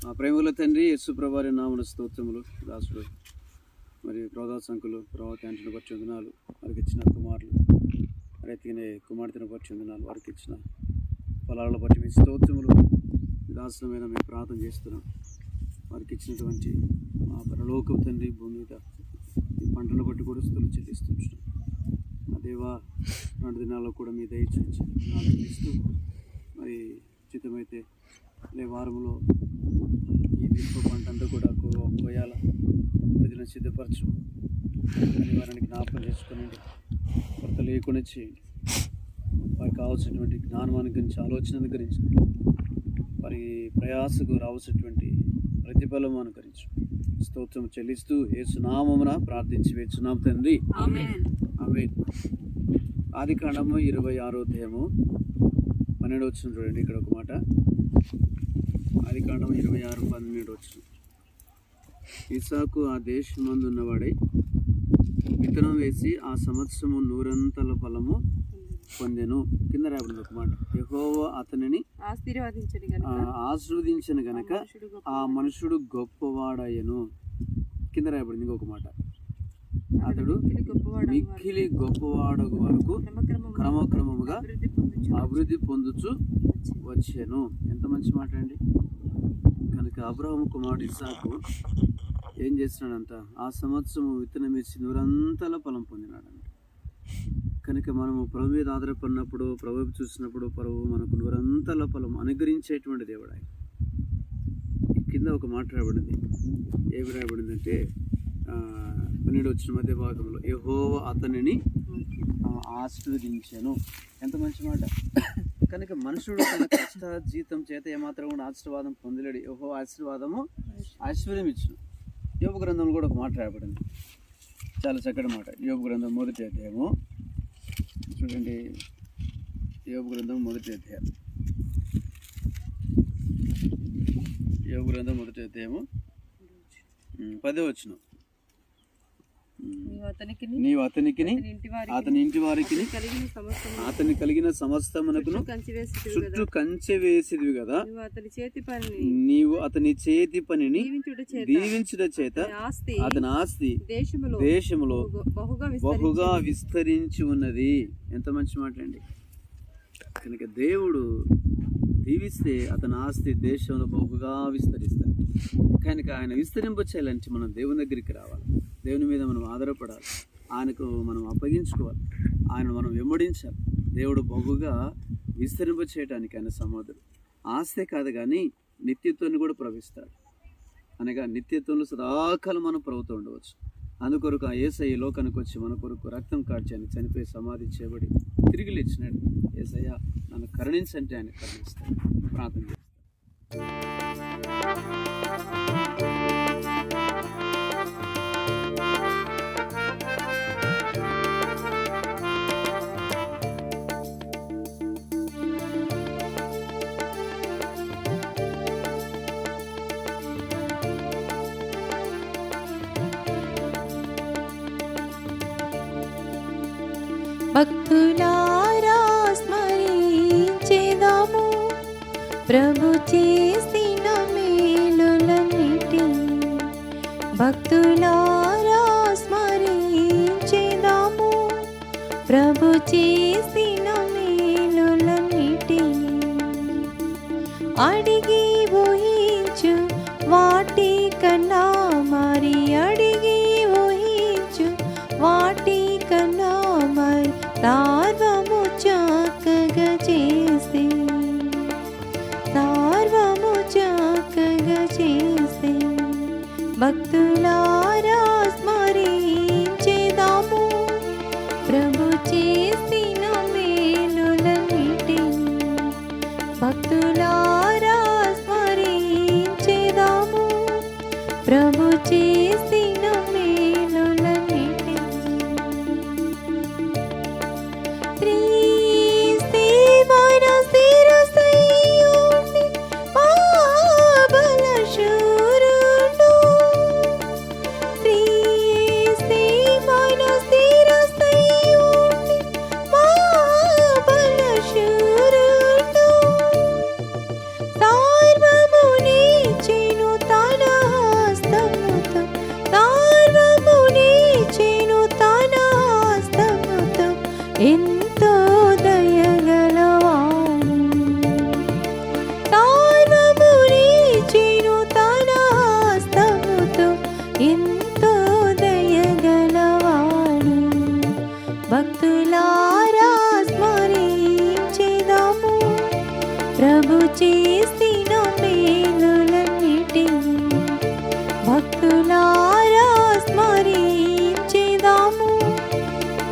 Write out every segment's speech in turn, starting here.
మా ప్రేమల తండ్రి యేసుప్రభారి నామన స్తోత్రములు దాసుడు మరియు ప్రోదా సంకులు ప్రభావ తండ్రిని బట్టి వందనాలు వారికి ఇచ్చిన కుమారులు రైతుగానే కుమార్తెను బట్టి వందనాలు వారికి ఇచ్చిన ఫలాలను బట్టి మీ స్తోత్రములు దాసులమైన మేము ప్రార్థన చేస్తున్నాం. వారికి ఇచ్చినటువంటి మా పరలోకపు తండ్రి భూమి మీద ఈ పంటను బట్టి కూడా స్థులు చెల్లిస్తున్నాం మా దేవా రెండు దినాల్లో కూడా మీ దయచేసి ఇస్తూ మరి ఉచితమైతే లే వారంలో ఈ మిరప పంట అంతా కూడా కోయాల ప్రజలను సిద్ధపరచు అని వారిని జ్ఞాపకం చేసుకునండి. కొరత లేకుండా చేయండి వారికి కావాల్సినటువంటి జ్ఞానం అనుగ్రహించి ఆలోచన అనుగ్రహించి వారి ప్రయాసకు రావాల్సినటువంటి ప్రతిఫలం అనుకరించు. స్తోత్రం చెల్లిస్తూ ఏసునామమున ప్రార్థించి వేచున్నాం తండ్రి. ఆమె ఆది కాండము ఇరవై ఆరో అధ్యాయము పన్నెండు వచ్చిన చూడండి. ఇక్కడ ఒక మాట. ఆది కాండము ఇరవై ఆరు పన్నెండు వచ్చిన ఇసాకు ఆ దేశమందు ఉన్నవాడై విత్తనం వేసి ఆ సంవత్సరము నూరంతల ఫలము పొందెను. కింద రాబడింది ఒక మాట. యెహోవ అతనిని ఆశీర్వదించిన గనక. ఆ మనుషుడు గొప్పవాడయ్యను. కింద రాయబడింది ఇంకొక మాట. అతడు మిక్కిలి గొప్పవాడు వరకు క్రమక్రమముగా అభివృద్ధి పొందుచు వచ్చాను. ఎంత మంచి మాట అండి. అబ్రహం కుమారుడు ఇసాకు ఏం చేస్తున్నాడంట? ఆ సంవత్సరం విత్తనం ఇచ్చి నూరంతల ఫలం పొందినాడంట. కనుక మనము ప్రభు మీద ఆధారపడినప్పుడు ప్రభు చూసినప్పుడు ప్రభు మనకు నూరంతల ఫలం అనుగ్రహించేటువంటి దేవుడు ఆయన. కింద ఒక మాట రాబడింది ఏమి రాయబడిందంటే పన్నెండు వచ్చిన మధ్య భాగంలో ఏహో అతనిని ఆశీర్వదించాను ఎంత మంచి మాట. కనుక మనుషుడు తన కష్ట జీతం చేత ఏమాత్రం కూడా ఆశీర్వాదం పొందలేడు. ఓహో ఆశీర్వాదము ఐశ్వర్యం ఇచ్చును యోగ గ్రంథంలో కూడా ఒక మాట రాయబడింది. చాలా చక్కటి మాట. యోగ గ్రంథం మొదటి అధ్యాయము. చూడండి. యోగ గ్రంథం మొదటి అధ్యాయం. యోగ గ్రంథం మొదటి అధ్యాయము. పదే వచ్చినాం నీవు అతనికి అతని ఇంటి వారికి అతని కలిగిన సమస్తము అతని కలిగిన సమస్తమునకును కంచి వేసి చుట్టూ కంచె వేసిదివి కదా నువ్వు అతని చేతి పనిని నీవు అతని చేతి పనిని దీవించుట చేత అతని ఆస్తి అతని ఆస్తి దేశములో దేశములో బహు- బహుగా విస్తరించి ఉన్నది. ఎంత మంచి మాట అండి. కనుక దేవుడు దీవిస్తే అతని ఆస్తి దేశంలో బహుగా విస్తరిస్తాడు. కనుక ఆయన విస్తరింపచేయాలంటే మనం దేవుని దగ్గరికి రావాలి. దేవుని మీద మనం ఆధారపడాలి. ఆయనకు మనం అప్పగించుకోవాలి. ఆయన మనం వెంబడించాలి. దేవుడు బహుగా విస్తరింప చేయడానికి ఆయన సమాధుడు. ఆస్తే కాదు కానీ నిత్యత్వాన్ని కూడా ప్రవహిస్తాడు. అనగా నిత్యత్వంలో సదాకాలం మనం ప్రభుత్వం ఉండవచ్చు. అందుకొరకు ఆ ఏసయ్య లోకానికి వచ్చి మన కొరకు రక్తం కార్చాన్ని చనిపోయి సమాధి చేయబడి తిరిగి లేచినాడు. ఏసయ్య నన్ను కరుణించంటే ఆయన కరుణిస్తాడు ప్రార్థన చేస్తాడు భక్తులారా స్మరించేదాము. ప్రభు చేసిన మేలులన్నిటి. భక్తులారా స్మరించేదాము. ప్రభు చేసిన మేలులన్నిటి. అడిగి ఊహించు వాటి కన్నా భక్తులారా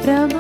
double.